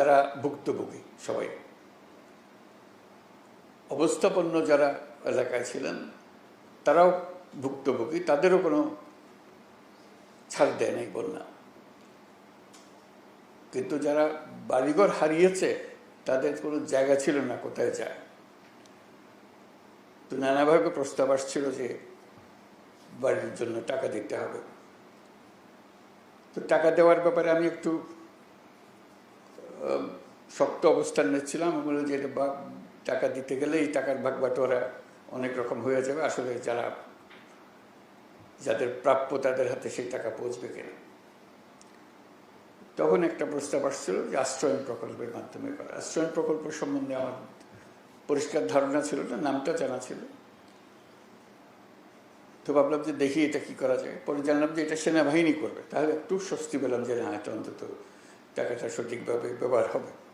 তারা ভুক্তভোগী সবাই। অবস্থাপন্ন যারা এলাকায় ছিলেন, তারাও ভুক্তভোগী, তাদেরও কোনো ছাড় দেয় নাই বন্যা। কিন্তু যারা বাড়িঘর হারিয়েছে, তাদের কোনো জায়গা ছিল না কোথায় যায়। তো নানাভাবে প্রস্তাব আসছিল যে বাড়ির জন্য টাকা দিতে হবে। তো টাকা দেওয়ার ব্যাপারে আমি একটু শক্ত অবস্থান নিচ্ছিলাম, আমি বললাম যে এটা বা- টাকা দিতে গেলে এই টাকার ভাগ বাটোয়ারা অনেক রকম হয়ে যাবে। আসলে যারা, যাদের প্রাপ্য তাদের হাতে সেই টাকা পৌঁছবে কিনা। তখন একটা প্রস্তাব আসছিল যে আশ্রয়ণ প্রকল্পের মাধ্যমে করা। আশ্রয়ণ প্রকল্প সম্বন্ধে আমার পরিষ্কার ধারণা ছিল না, নামটা জানা ছিল। তো ভাবলাম যে দেখি এটা কি করা যায়। পরে জানলাম যে এটা সেনাবাহিনী করবে। তাহলে একটু স্বস্তি পেলাম যে না, এটা অন্তত টাকাটা সঠিকভাবে ব্যবহার হবে।